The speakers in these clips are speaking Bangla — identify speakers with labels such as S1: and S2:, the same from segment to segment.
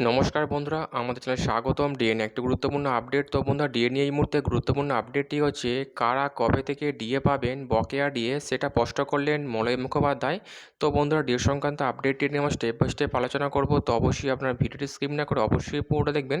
S1: নমস্কার বন্ধুরা, আমাদের চ্যানেলে স্বাগতম ডিএনএ একটি গুরুত্বপূর্ণ আপডেট তো বন্ধুরা ডিএনএ এই মুহূর্তে গুরুত্বপূর্ণ আপডেটটি হচ্ছে কারা কবে থেকে ডিএ পাবেন, বকেয়া ডিএ সেটা স্পষ্ট করলেন মলয় মুখোপাধ্যায়। তো বন্ধুরা ডিএ সংক্রান্ত আপডেটটি নিয়ে আমরা স্টেপ বাই স্টেপ আলোচনা করব। তো অবশ্যই আপনার ভিডিওটি স্ক্রিপ না করে অবশ্যই পুরোটা দেখবেন।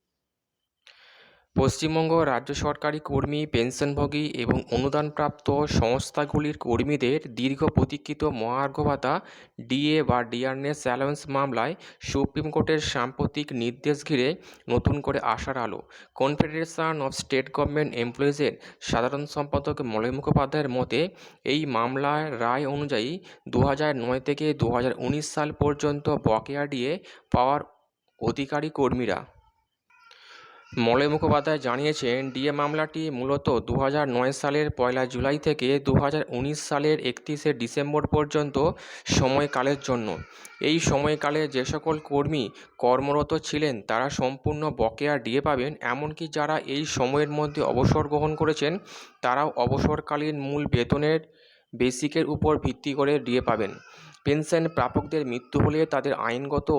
S1: পশ্চিমবঙ্গ রাজ্য সরকারি কর্মী, পেনশনভোগী এবং অনুদানপ্রাপ্ত সংস্থাগুলির কর্মীদের দীর্ঘ প্রতীক্ষিত মহার্ঘ ভাতা ডিএ বা ডিআরএস অ্যালাউন্স মামলায় সুপ্রিম কোর্টের সাম্প্রতিক নির্দেশ ঘিরে নতুন করে আসার আলো। কনফেডারেশন অফ স্টেট গভর্নমেন্ট এমপ্লয়িজের সাধারণ সম্পাদক মলয় মুখোপাধ্যায়ের মতে, এই মামলার রায় অনুযায়ী দু নয় থেকে দু হাজার উনিশ সাল পর্যন্ত বকেয়া ডিএ পাওয়ার অধিকারী কর্মীরা মলয় মুখোপাধ্যায় জানিয়েছেন, ডিএ মামলাটি মূলত দু সালের পয়লা জুলাই থেকে দু হাজার উনিশ সালের একত্রিশে ডিসেম্বর পর্যন্ত সময়কালের জন্য। এই সময়কালে যে সকল কর্মী কর্মরত ছিলেন, তারা সম্পূর্ণ বকেয়া ডিএ পাবেন, এমনকি যারা এই সময়ের মধ্যে অবসর গ্রহণ করেছেন, তারাও অবসরকালীন মূল বেতনের বেসিকের উপর ভিত্তি করে ডিএ পাবেন। পেনশন প্রাপকদের মৃত্যু হলে তাদের আইনগত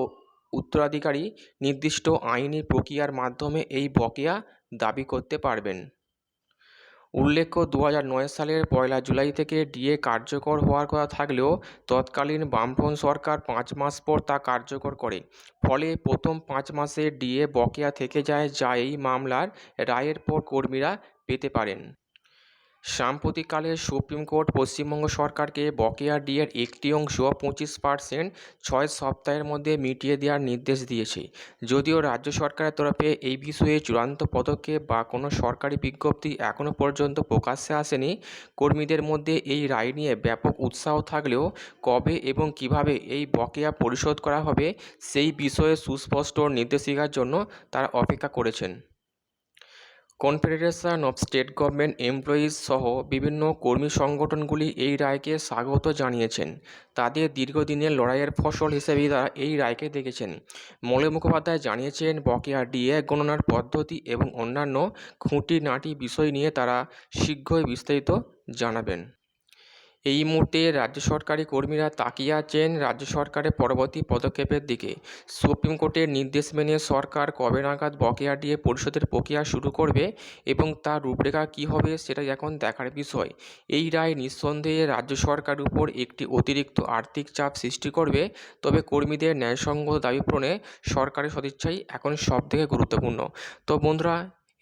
S1: উত্তরাধিকারী নির্দিষ্ট আইনি প্রক্রিয়ার মাধ্যমে এই বকেয়া দাবি করতে পারবেন। উল্লেখ্য দু নয় সালের পয়লা জুলাই থেকে ডিএ কার্যকর হওয়ার কথা থাকলেও তৎকালীন বামফ্রন্ট সরকার পাঁচ মাস পর তা কার্যকর করে। ফলে প্রথম পাঁচ মাসে ডিএ বকেয়া থেকে যায়, যা এই মামলার রায়ের পর কর্মীরা পেতে পারেন। সাম্প্রতিককালে সুপ্রিম কোর্ট পশ্চিমবঙ্গ সরকারকে বকেয়া ডিএর একটি অংশ পঁচিশ পার্সেন্ট ছয় সপ্তাহের মধ্যে মিটিয়ে দেওয়ার নির্দেশ দিয়েছে। যদিও রাজ্য সরকারের তরফে এই বিষয়ে চূড়ান্ত পদক্ষেপ বা কোনো সরকারি বিজ্ঞপ্তি এখনও পর্যন্ত প্রকাশ্যে আসেনি, কর্মীদের মধ্যে এই রায় নিয়ে ব্যাপক উৎসাহ থাকলেও কবে এবং কীভাবে এই বকেয়া পরিশোধ করা হবে সেই বিষয়ে সুস্পষ্ট নির্দেশিকার জন্য তারা অপেক্ষা করেছেন। Confederation of state government employees সহ বিভিন্ন কর্মী সংগঠনগুলি এই রায়কে স্বাগত জানিয়েছেন। তাদের দীর্ঘদিনের লড়াইয়ের ফসল হিসেবে তারা এই রায়কে দেখেছেন। মলে মুখোপাধ্যায় জানিয়েছেন, বকেয়া ডিএ গণনার পদ্ধতি এবং অন্যান্য খুঁটিনাটি বিষয় নিয়ে তারা শীঘ্রই বিস্তারিত জানাবেন। এই মুহূর্তে রাজ্য সরকারি কর্মীরা তাকিয়ে আছেন রাজ্য সরকারের পরবর্তী পদক্ষেপের দিকে। সুপ্রিম কোর্টের নির্দেশ মেনে সরকার কবে নাগাদ বকেয়া দিয়ে পরিশোধের প্রক্রিয়া শুরু করবে এবং তার রূপরেখা কী হবে সেটা এখন দেখার বিষয়। এই রায় নিঃসন্দেহে রাজ্য সরকারের উপর একটি অতিরিক্ত আর্থিক চাপ সৃষ্টি করবে, তবে কর্মীদের ন্যায়সঙ্গত দাবি পূরণে সরকারের সদিচ্ছাই এখন সবথেকে গুরুত্বপূর্ণ। তো বন্ধুরা